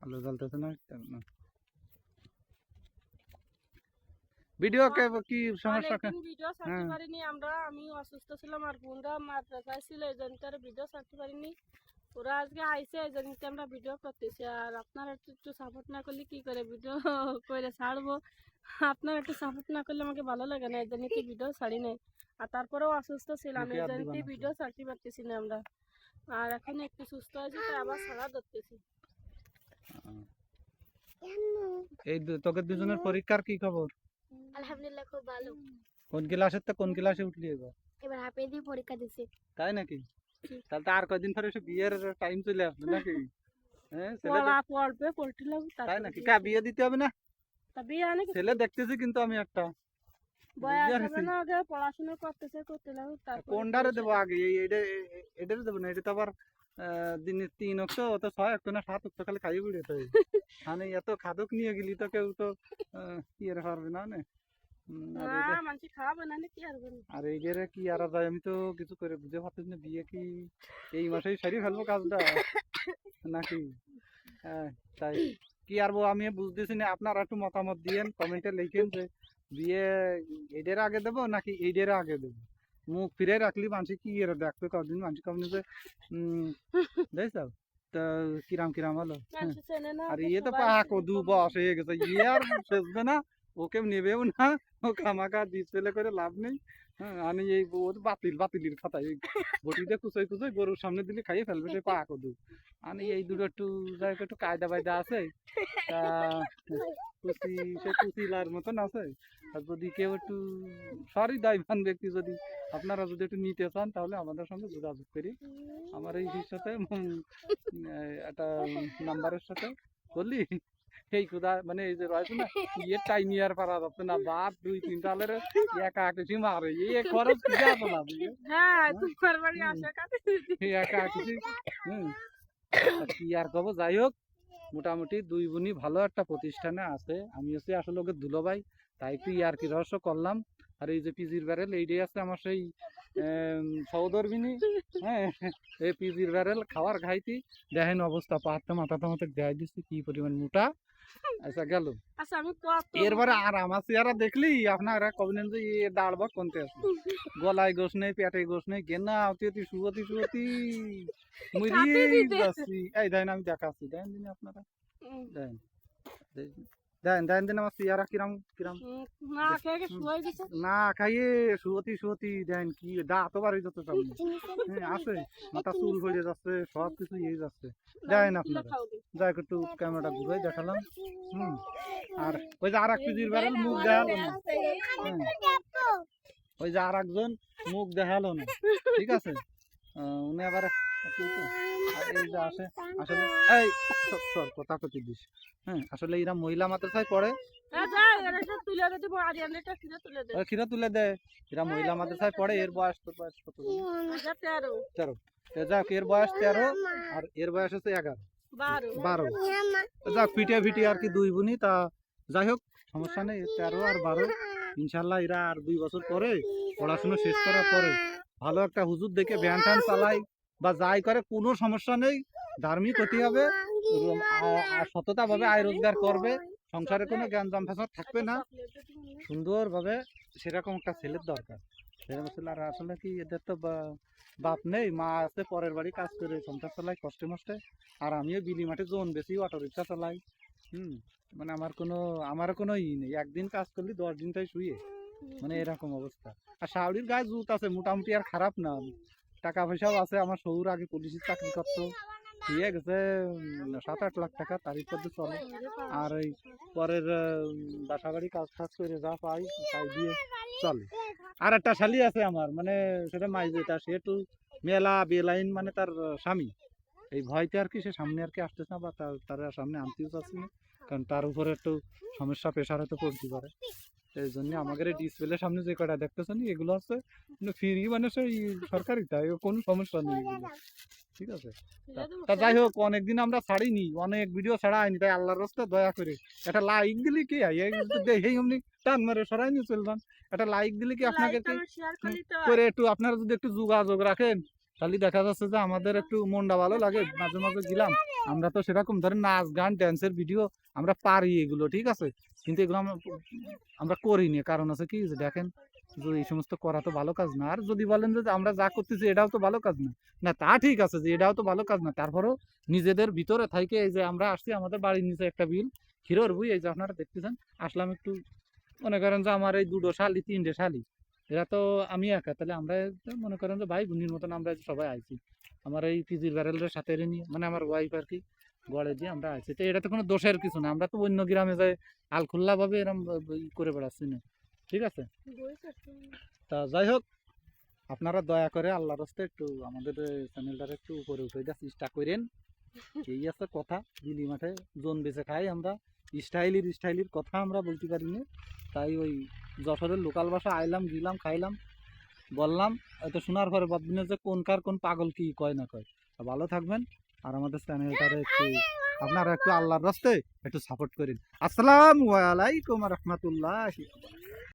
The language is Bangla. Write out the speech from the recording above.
আলো জ্বলতেছে না না ভিডিও কে কি সমস্যা? কে- অনেকদিন ভিডিও ছাড়তে হ্যাঁ। পারিনি আমরা আমি অসুস্থ ছিলাম আর বোনরা মাদ্রাসায় ছিল এই জন্য তার ভিডিও ছাড়তে পারিনি। ওরা আজকে আইসে এই জন্য তো আমরা ভিডিও করতেছি। আর আপনারা একটু একটু সাপোর্ট না করলে কি করে ভিডিও করে ছাড়বো? আপনারা একটু সাপোর্ট না করলে আমাকে ভালো লাগে না এই জন্য কি ভিডিও ছাড়ি নাই। আর তারপরেও অসুস্থ ছিলাম মুখে এই হাত জন্য দিবা না। ভিডিও ছাড়তে পারতেছি না আমরা। আর এখন একটু সুস্থ হয়েছে তাই আবার ছাড়া ধরতেছি। এই দু- তোকে দুজনের পরীক্ষার কি খবর? আলহামদুলিল্লাহ খুব ভালো। কোন ক্লাসের তো কোন ক্লাসে উঠলি এবার? এবার হাফে দিয়ে পরীক্ষা দিছি। তাই নাকি? তাহলে তো আর কয়দিন পরে এসে বিয়ের টাইম চলে আসবে নাকি? হ্যাঁ ছেলে পড়া দেখ- পড়বে পড়তে লাগবে তাই তারপর নাকি? বিয়ে কা করবে। বিয়ে দিতে হবে না? তা বিয়ে আনে কি? ছেলে দেখতেছি কিন্তু আমি একটা। বয়স বুঝতে হবে পারছি। না আগে পড়াশোনা করতেছে করতে লাগবে তারপরে কোনটারে বিয়ে দেবো আগে? এই এটা এটারে দেবো না এটা তো আবার আহ, দিনে তিন অক্ষ অত ছয় অক্ষ না সাত অক্ষ খালি খাইয়ে বিড়ে তো মানে এত খাদক নিয়ে গেলি তো কেউ তো পারবে না আর এই যে কি আর যায় আমি তো কিছু করে পারতেছি না বিয়ে কি এই মাসেই সারি ফেলব কাজটা নাকি? হ্যাঁ তাই। কি আর আমি বুঝতেছি না আপনারা একটু মতামত দিয়েন কমেন্টে লিখেন যে বিয়ে এইডের আগে দেবো নাকি এইডের আগে দেবো? মুখ ফিরে রাখলি মানুষ কি এর? দেখবে কদিন মানুষ কমনি উম দেখছ তো? কিরাম কিরাম হলো? হ্যাঁ। আর ইয়ে তো চেনে, কদু বস হয়ে গেছে। ইয়ে আর সেজবে না ওকে নেবেও না ও খামাকা ডিসপ্লে করে লাভ নেই। হ্যাঁ আমি এই ওর বাতিল বাতিলির খাতায়। ওই বটিতে কুচই কুচই গরুর সামনে দিলে খাইয়ে ফেলবে সে পাহা কদু। আমি এই দুটো একটু যাই একটু কায়দা বায়দা আছে। তা কুচি সে কুচিলার মতন আছে। আর যদি কেউ একটু সরি দায়বান ব্যক্তি যদি আপনারা যদি একটু নিতে চান তাহলে আমাদের সঙ্গে যোগাযোগ করি। আমার এই সাথে একটা নাম্বারের সাথে। বললি? এই খুদা মানে এই যে রয়েছে না ইয়ে টাইম ইয়ার পারা যাচ্ছে না বাপ দুই তিন সালের একা আকিসি মারে এই খরচ কি যাব না? হ্যাঁ বাড়ি হুম। আসা কাছে একা আকিসি হুম। কি আর কব যাই হোক মোটামুটি দুই বোনই ভালো একটা প্রতিষ্ঠানে আছে। আমি হচ্ছে আসলে ওকে দুলো ভাই। তাই একটু আর কি রহস্য করলাম। আর এই যে পিজির ব্যারেল এইটাই আছে আমার সেই সৌদরবিনী হ্যাঁ এই পিজির ব্যারেল খাওয়ার খাইতি। দেখেন অবস্থা পাহাড়টা মাথাটা মাথা দেয় দিচ্ছি কি পরিমাণ মোটা। আচ্ছা গেল। আচ্ছা এরবারে আর আমার চেহারা দেখলি? আপনারা কবেন যে এ দাঁড়বা কোনতে আছে? গলায় গোস নেই পেটে গোস নেই গেনা অতি শুভতি শুভতি মুড়ি যাচ্ছি। এই দেন আমি দেখাচ্ছি। দিন আপনারা। উম, দেন দেন দেন আমার চেহারা কিরাম কিরাম? না খাইয়ে দেন কি বাড়ি যত সামনে হ্যাঁ আছে মাথা চুল যাচ্ছে সব কিছু যাচ্ছে। দেন আপনারা একটু ক্যামেরাটা ঘুরে দেখালাম। হুম আর ওই যে আর এক পিজির বেড়াল মুখ দেখাল না। হ্যাঁ। ওই যে আর একজন মুখ দেখাল না। ঠিক আছে? উনি আবার আসে আসলে এই সর, কথা কতি দিস। হ্যাঁ আসলে এরা মহিলা মাদ্রাসায় পড়ে। সব তুলে দে, দেয় এরা মহিলা মাদ্রাসায় পড়ে এর বয়স তোর বয়স কত তেরো, তেরো। যাক এর বয়স তেরো আর এর বয়স হচ্ছে এগারো। বারো। বারো। যাক পিটে পিটে আর কি দুই বোনই তা যাই হোক সমস্যা নেই তেরো আর বারো। ইনশাল্লাহ এরা আর দুই বছর পরে পড়াশোনা শেষ করার পরে ভালো একটা হুজুর দেখে ভ্যান ট্যান চালাই। বা যাই করে, কোনো সমস্যা নেই। ধার্মিক হতে হবে। এবং আর সততা ভাবে আয় রোজগার করবে। সংসারে কোনো জ্ঞান জাম ফ্যাসাদ থাকবে না। সুন্দরভাবে সেরকম একটা ছেলের দরকার। সেরকম ছেলে আর আসলে কি, এদের তো বাপ নেই, মা আছে, পরের বাড়ি কাজ করে, সংসার চালাই, কষ্টে মষ্টে। আর আমিও বিলি মাঠে জোন বেশি, অটো রিক্সা চালাই। হুম মানে আমার কোনো আমার কোনো ই নেই। একদিন কাজ করলি, দশ দিনটাই শুয়ে। মানে এরকম অবস্থা। আর শাওড়ির গায়ে জুত আছে, মোটামুটি আর খারাপ না। টাকা পয়সাও আছে, আমার শহুর আগে পুলিশের চাকরি করতো। দিয়ে গেছে সাত আট লাখ টাকা তারিখ পদ্ধতি চলে। আর এই পরের বাসা বাড়ি কাজ টাজ করে যা পাই, তাই দিয়ে চলে। আর একটা শালি আছে আমার মানে সেটা মাই যেটা সে একটু মেলা বেলাইন মানে তার স্বামী। এই ভয়তে আর কি সে সামনে আর কি আসতেছে না বা তার তার সামনে আনতেও চাচ্ছে না। কারণ তার উপরে একটু সমস্যা প্রেশার হয়তো পড়তে পারে। এই জন্য আমাদের এই ডিসপ্লের সামনে যে কটা দেখতেছেন এগুলো হচ্ছে ফ্রি মানে সেই সরকারি তাই কোনো সমস্যা নেই এগুলো। ঠিক আছে? তা যাই হোক অনেকদিন আমরা ছাড়িনি অনেক ভিডিও ছাড়া হয়নি তাই আল্লাহর রাস্তা দয়া করে। একটা লাইক দিলে কি দেখেই অমনি টান মারে সরাই নিয়ে চলবেন একটা লাইক দিলে কি আপনাকে করে একটু আপনারা যদি একটু যোগাযোগ রাখেন তাহলে দেখা যাচ্ছে যে আমাদের একটু মনটা ভালো লাগে। মাঝে মাঝে গেলাম আমরা তো সেরকম ধরেন নাচ গান ড্যান্সের ভিডিও আমরা পারি এগুলো ঠিক আছে? কিন্তু এগুলো আমরা আমরা করিনি। কারণ আছে কি যে দেখেন যে এই সমস্ত করা তো ভালো কাজ না। আর যদি বলেন যে আমরা যা করতেছি এটাও তো ভালো কাজ না। না, তা ঠিক আছে যে এটাও তো ভালো কাজ না। তারপরেও নিজেদের ভিতরে থাকে এই যে আমরা আসছি আমাদের বাড়ির নিচে একটা বিল, হিরোর বই, এই যে আপনারা দেখতেছেন। আসলাম একটু, মনে করেন যে আমার এই দুটো শালি, তিনটে শালি। এরা তো আমি একা, তাহলে আমরা মনে করেন যে ভাই বোনির মতন আমরা সবাই আইছি। আমার এই পিজির ব্যারেলের সাথে নিয়ে মানে আমার ওয়াইফ আর কি। গড়ে দিয়ে আমরা আইছি। তো এটা তো কোনো দোষের কিছু না, আমরা তো অন্য গ্রামে যাই আলখুল্লা ভাবে এরম করে বেড়াচ্ছি না। ঠিক আছে? তা যাই হোক, আপনারা দয়া করে আল্লাহর রাস্তায় একটু আমাদের চ্যানেলটার একটু উপরে উঠে দেওয়ার চেষ্টা করেন এই আছে কথা দিলি মাঠে জোন বেছে খাই আমরা। স্টাইলির স্টাইলির কথা আমরা বলতে পারি না তাই ওই যশোরের লোকাল ভাষা আইলাম, গিলাম, খাইলাম, বললাম হয়তো শোনার পরে ভাববেন যে কোন কার কোন পাগল কি কয় না কয়। ভালো থাকবেন। আর আমাদের চ্যানেলটারে একটু আপনারা একটু আল্লাহর রাস্তায় একটু সাপোর্ট করেন। আসসালামু আলাইকুম রহমতুল্লাহ